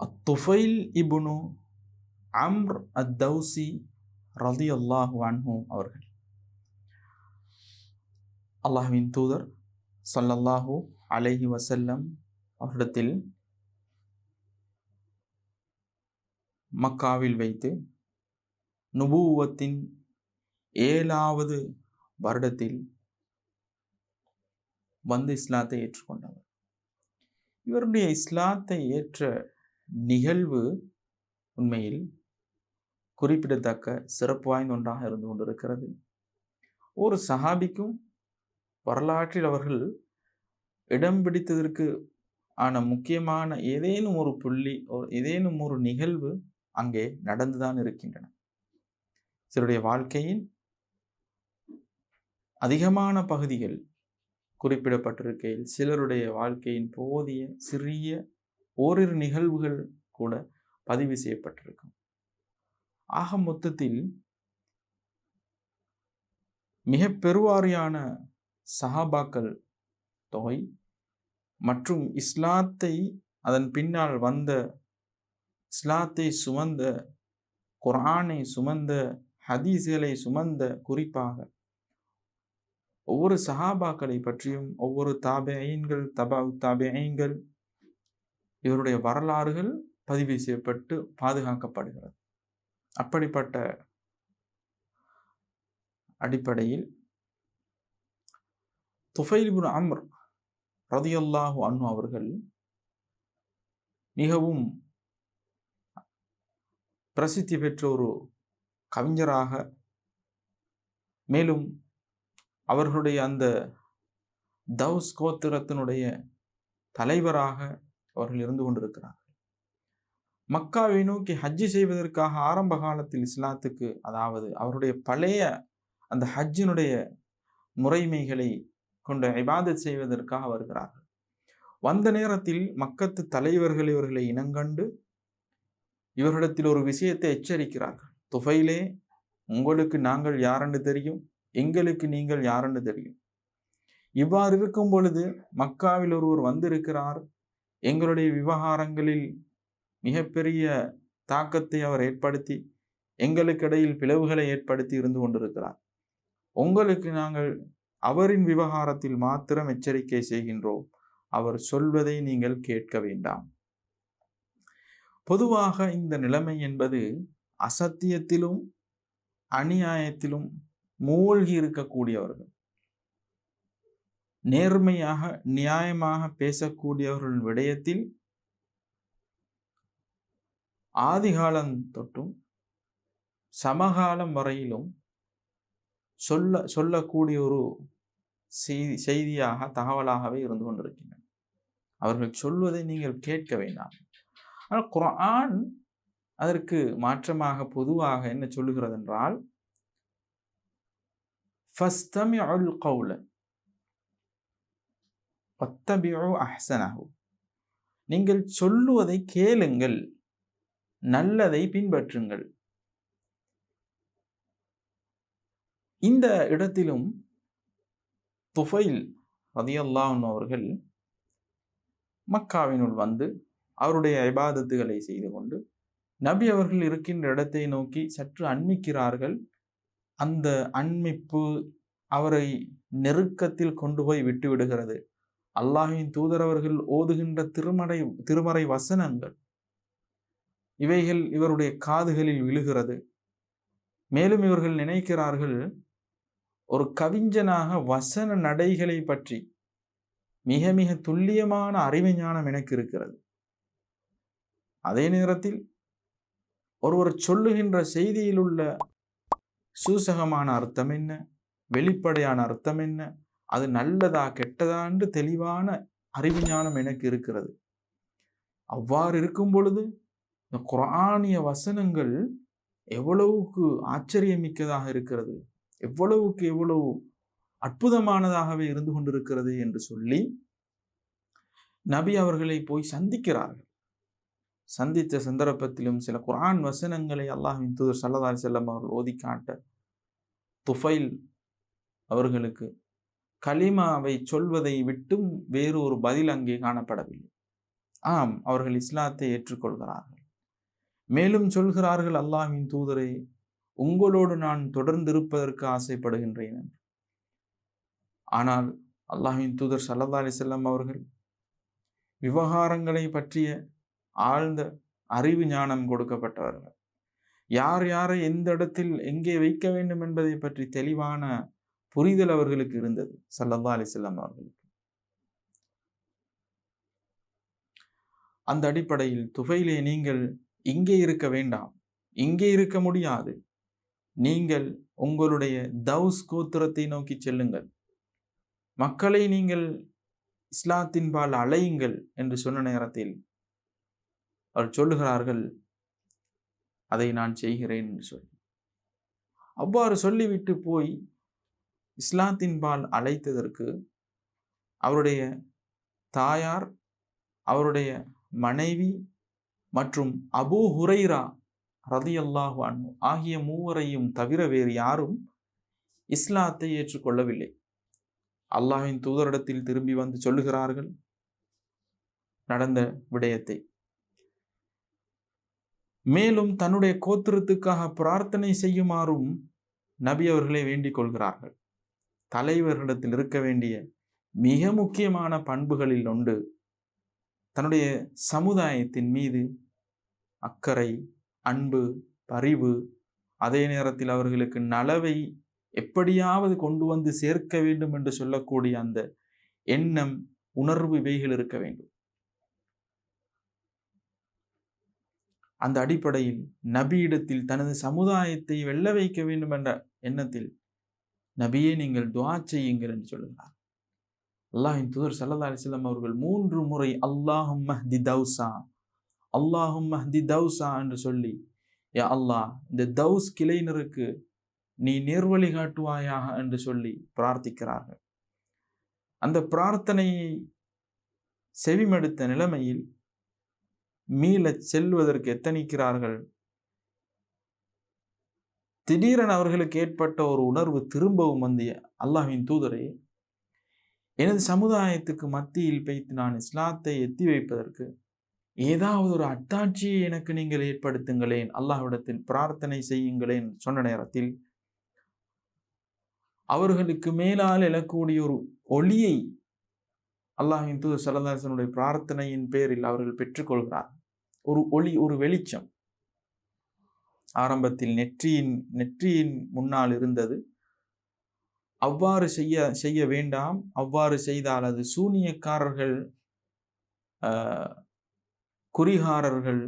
அத்துஃபைல் இபுனு அம்ர் அத் தௌசி ரதி அல்லாஹு அன்ஹு அவர்கள் அல்லாஹுவின் தூதர் சல்லல்லாஹு அலைஹி வசல்லம் அவரிடத்தில் மக்காவில் வைத்து நுபுவத்தின் ஏழாவது வருடத்தில் வந்து இஸ்லாத்தை ஏற்றுக்கொண்டவர் இவருடைய இஸ்லாத்தை ஏற்ற நிகழ்வு உண்மையில் குறிப்பிடத்தக்க சிறப்பு வாய்ந்த ஒன்றாக இருந்து கொண்டிருக்கிறது. ஒரு சஹாபிக்கும் வரலாற்றில் அவர்கள் இடம் பிடித்ததற்கு ஆன முக்கியமான ஏதேனும் ஒரு புள்ளி ஒரு ஏதேனும் ஒரு நிகழ்வு அங்கே நடந்துதான் இருக்கின்றன. சிலருடைய வாழ்க்கையின் அதிகமான பகுதிகள் குறிப்பிடப்பட்டிருக்கையில் சிலருடைய வாழ்க்கையின் போதிய சிறிய ஓரிரு நிகழ்வுகள் கூட பதிவு செய்யப்பட்டிருக்கும். ஆக மொத்தத்தில் மிக பெருவாரியான சஹாபாக்கள் தொகை மற்றும் இஸ்லாத்தை அதன் பின்னால் வந்த இஸ்லாத்தை சுமந்த குரானை சுமந்த ஹதீஸ்களை சுமந்த குறிப்பாக ஒவ்வொரு சஹாபாக்களை பற்றியும் ஒவ்வொரு தாபெயன்கள் தபா தாபெயன்கள் இவருடைய வரலாறுகள் பதிவு செய்யப்பட்டு பாதுகாக்கப்படுகிறது. அப்படிப்பட்ட அடிப்படையில் துஃபைல்புன் அம்ர் ரதியல்லாஹு அன்னு அவர்கள் மிகவும் பிரசித்தி பெற்ற ஒரு கவிஞராக மேலும் அவர்களுடைய அந்த தவுஸ் கோத்திரத்தினுடைய தலைவராக அவர்கள் இருந்து கொண்டிருக்கிறார்கள். மக்காவை நோக்கி ஹஜ்ஜி செய்வதற்காக ஆரம்ப காலத்தில் இஸ்லாத்துக்கு அதாவது அவருடைய பழைய அந்த ஹஜ்ஜினுடைய முறைமைகளை கொண்ட இபாதத் செய்வதற்காக வருகிறார்கள். வந்த நேரத்தில் மக்கத்து தலைவர்கள் இவர்களை இனங்கண்டு இவர்களிடத்தில் ஒரு விஷயத்தை எச்சரிக்கிறார்கள். துஃபைலே உங்களுக்கு நாங்கள் யாரென்று தெரியும்? எங்களுக்கு நீங்கள் யாரென்று தெரியும்? இவ்வாறு இருக்கும் பொழுது மக்காவில் ஒருவர் வந்திருக்கிறார். எங்களுடைய விவகாரங்களில் மிகப்பெரிய தாக்கத்தை அவர் ஏற்படுத்தி எங்களுக்கிடையில் பிளவுகளை ஏற்படுத்தி இருந்து கொண்டிருக்கிறார். உங்களுக்கு நாங்கள் அவரின் விவகாரத்தில் மாத்திரம் எச்சரிக்கை செய்கின்றோம். அவர் சொல்வதை நீங்கள் கேட்க வேண்டாம். பொதுவாக இந்த நிலைமை என்பது அசத்தியத்திலும் அநியாயத்திலும் மூழ்கி இருக்கக்கூடியவர்கள் நேர்மையாக நியாயமாக பேசக்கூடியவர்கள் விடயத்தில் ஆதிகாலம் தொட்டும் சமகாலம் வரையிலும் சொல்ல சொல்லக்கூடிய ஒரு செய்தி செய்தியாக தகவலாகவே இருந்து கொண்டிருக்கின்றன. அவர்கள் சொல்வதை நீங்கள் கேட்க வேண்டாம். ஆனால் குரான் அதற்கு மாற்றமாக பொதுவாக என்ன சொல்லுகிறது என்றால் ஃபஸ்தமிஉல் கவுல பத்தபியோ அஹ்சனஹு. நீங்கள் சொல்லுவதை கேளுங்கள் நல்லதை பின்பற்றுங்கள். இந்த இடத்திலும் துஃபைல் ரதியல்லாஹன் அவர்கள் மக்காவினுள் வந்து அவருடைய இபாதத்துகளை செய்து கொண்டு நபி அவர்கள் இருக்கின்ற இடத்தை நோக்கி சற்று அண்மிக்கிறார்கள். அந்த அண்மிப்பு அவரை நெருக்கத்தில் கொண்டு போய் விட்டு விடுகிறது. அல்லாஹின் தூதரவர்கள் ஓதுகின்ற திருமறை திருமறை வசனங்கள். இவைகள் இவருடைய காதுகளில் விழுகிறது. மேலும் இவர்கள் நினைக்கிறார்கள் ஒரு கவிஞனாக வசன நடைகளை பற்றி மிக மிக துல்லியமான அறிவு ஞானம் எனக்கு இருக்கிறது. அதே நேரத்தில் ஒருவர் சொல்லுகின்ற செய்தியில் உள்ள சூசகமான அர்த்தம் என்ன? வெளிப்படையான அர்த்தம் என்ன? அது நல்லதா கெட்டதா என்று தெளிவான அறிவு ஞானம் எனக்கு இருக்கிறது. அவ்வாறு இருக்கும் பொழுது இந்த குரானிய வசனங்கள் எவ்வளவுக்கு ஆச்சரியமிக்கதாக இருக்கிறது எவ்வளவுக்கு எவ்வளவு அற்புதமானதாகவே இருந்து கொண்டிருக்கிறது என்று சொல்லி நபி அவர்களை போய் சந்திக்கிறார்கள். சந்தித்த சந்தர்ப்பத்திலும் சில குரான் வசனங்களை அல்லாஹின் தூதர் சல்லதாரி செல்லம் அவர்கள் ஓதி காட்ட துஃபைல் அவர்களுக்கு கலிமாவை சொல்வதை விட்டும் வேறு ஒரு பதில் அங்கே காணப்படவில்லை. ஆம் அவர்கள் இஸ்லாத்தை ஏற்றுக்கொள்கிறார்கள். மேலும் சொல்கிறார்கள் அல்லாஹின் தூதரே உங்களோடு நான் தொடர்ந்திருப்பதற்கு ஆசைப்படுகின்றேன் என்று. ஆனால் அல்லாஹின் தூதர் சல்லா அலிசல்லாம் அவர்கள் விவகாரங்களை பற்றிய ஆழ்ந்த அறிவு ஞானம் கொடுக்கப்பட்டவர்கள். யார் யாரை எந்த இடத்தில் எங்கே வைக்க வேண்டும் என்பதை பற்றி தெளிவான புரிதல் அவர்களுக்கு இருந்தது. ஸல்லல்லாஹு அலைஹி வஸல்லம் அவர்களுக்கு. அந்த அடிப்படையில் துஃபைலே நீங்கள் இங்கே இருக்க வேண்டாம். இங்கே இருக்க முடியாது. நீங்கள் உங்களுடைய தவுஸ் கோத்திரத்தை நோக்கி செல்லுங்கள். மக்களை நீங்கள் இஸ்லாத்தின்பால் அலையுங்கள் என்று சொன்ன நேரத்தில் அவர் சொல்லுகிறார்கள் அதை நான் செய்கிறேன் என்று சொல்லி. அவ்வாறு சொல்லிவிட்டு போய் இஸ்லாத்தின்பால் அழைத்ததற்கு அவருடைய தாயார் அவருடைய மனைவி மற்றும் அபூ ஹுரைரா ரதியல்லாஹு அன்பு ஆகிய மூவரையும் தவிர வேறு யாரும் இஸ்லாத்தை ஏற்றுக்கொள்ளவில்லை. அல்லாஹின் தூதரிடத்தில் திரும்பி வந்து சொல்லுகிறார்கள் நடந்த விடயத்தை. மேலும் தன்னுடைய கோத்திரத்துக்காக பிரார்த்தனை செய்யுமாறும் நபி அவர்களை வேண்டிக் கொள்கிறார்கள். தலைவர்களிடத்தில் இருக்க வேண்டிய மிக முக்கியமான பண்புகளில் ஒன்று தன்னுடைய சமுதாயத்தின் மீது அக்கறை அன்பு பரிவு அதே நேரத்தில் அவர்களுக்கு நலவை எப்படியாவது கொண்டு வந்து சேர்க்க வேண்டும் என்று சொல்லக்கூடிய அந்த எண்ணம் உணர்வு இவைகள் இருக்க வேண்டும். அந்த அடிப்படையில் நபியிடத்தில் தனது சமுதாயத்தை வெல்ல வைக்க வேண்டும் என்ற எண்ணத்தில் நபியே நீங்கள் துவா செய்யுங்கள் என்று சொல்கிறார் அல்லாஹின் தூதர் சல்லா அலிஸ்லாம் அவர்கள் மூன்று முறை அல்லாஹும் மஹ்தி தௌசா அல்லாஹும் மஹ்தி தௌசா என்று சொல்லி யா அல்லாஹ் இந்த தௌஸ் கிளைனருக்கு நீ நேர்வழி காட்டுவாயாக என்று சொல்லி பிரார்த்திக்கிறார்கள். அந்த பிரார்த்தனையை செவிமடுத்த நிலைமையில் மீளச் செல்வதற்கு எத்தனிக்கிறார்கள்? திடீரென அவர்களுக்கு ஏற்பட்ட ஒரு உணர்வு திரும்பவும் வந்து அல்லாஹின் தூதரே எனது சமுதாயத்துக்கு மத்தியில் வைத்து நான் இஸ்லாத்தை எத்தி வைப்பதற்கு ஏதாவது ஒரு அத்தாட்சியை எனக்கு நீங்கள் ஏற்படுத்துங்களேன் அல்லாஹ்விடத்தில் பிரார்த்தனை செய்யுங்களேன் சொன்ன நேரத்தில் அவர்களுக்கு மேலால் எழக்கூடிய ஒரு ஒளியை அல்லாஹின் தூதர் சரதாசனுடைய பிரார்த்தனையின் பேரில் அவர்கள் பெற்றுக்கொள்கிறார். ஒரு ஒளி ஒரு வெளிச்சம். ஆரம்பத்தில் நெற்றியின் நெற்றியின் முன்னால் இருந்தது. அவ்வாறு செய்ய செய்ய வேண்டாம். அவ்வாறு செய்தால் அது சூனியக்காரர்கள் குறிகாரர்கள்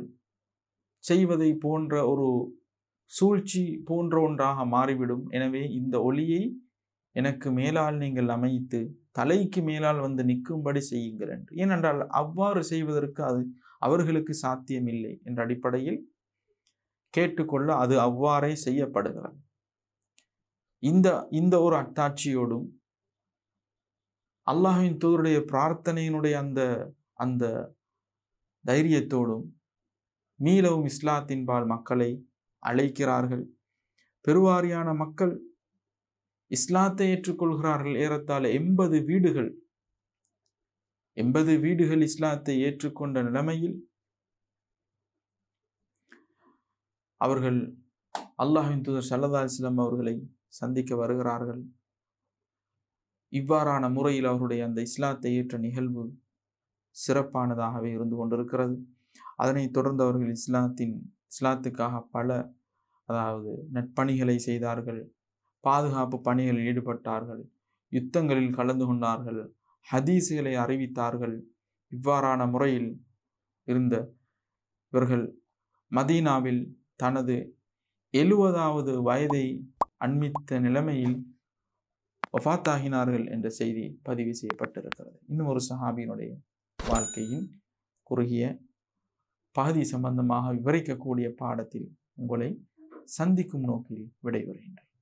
செய்வதை போன்ற ஒரு சூழ்ச்சி போன்ற ஒன்றாக மாறிவிடும். எனவே இந்த ஒளியை எனக்கு மேலால் நீங்கள் அமைத்து தலைக்கு மேலால் வந்து நிற்கும்படி செய்யுங்கள் என்று. ஏனென்றால் அவ்வாறு செய்வதற்கு அது அவர்களுக்கு சாத்தியமில்லை என்ற அடிப்படையில் கேட்டுக்கொள்ள அது அவ்வாறே செய்யப்படுகிறது. இந்த இந்த ஒரு அத்தாட்சியோடும் அல்லாஹின் தூதருடைய பிரார்த்தனையினுடைய அந்த அந்த தைரியத்தோடும் மீளவும் இஸ்லாத்தின்பால் மக்களை அழைக்கிறார்கள். பெருவாரியான மக்கள் இஸ்லாத்தை ஏற்றுக்கொள்கிறார்கள். ஏறத்தாழ எண்பது வீடுகள் எண்பது வீடுகள் இஸ்லாத்தை ஏற்றுக்கொண்ட நிலைமையில் அவர்கள் அல்லாஹின் தூதர் சல்லதா அலிஸ்லாம் அவர்களை சந்திக்க வருகிறார்கள். இவ்வாறான முறையில் அவருடைய அந்த இஸ்லாத்தை ஏற்ற நிகழ்வு சிறப்பானதாகவே இருந்து கொண்டிருக்கிறது. அதனைத் தொடர்ந்து அவர்கள் இஸ்லாத்தின் இஸ்லாத்துக்காக பல அதாவது நட்பணிகளை செய்தார்கள். பாதுகாப்பு பணிகளில் ஈடுபட்டார்கள். யுத்தங்களில் கலந்து கொண்டார்கள். ஹதீஸுகளை அறிவித்தார்கள். இவ்வாறான முறையில் இருந்த இவர்கள் மதீனாவில் தனது எழுபதாவது வயதை அண்மித்த நிலைமையில் வஃபாத்தாகினார்கள் என்ற செய்தி பதிவு செய்யப்பட்டிருக்கிறது. இன்னும் ஒரு சஹாபியினுடைய வாழ்க்கையின் குறுகிய பகுதி சம்பந்தமாக விவரிக்கக்கூடிய பாடத்தில் உங்களை சந்திக்கும் நோக்கில் விடைபெறுகின்றேன்.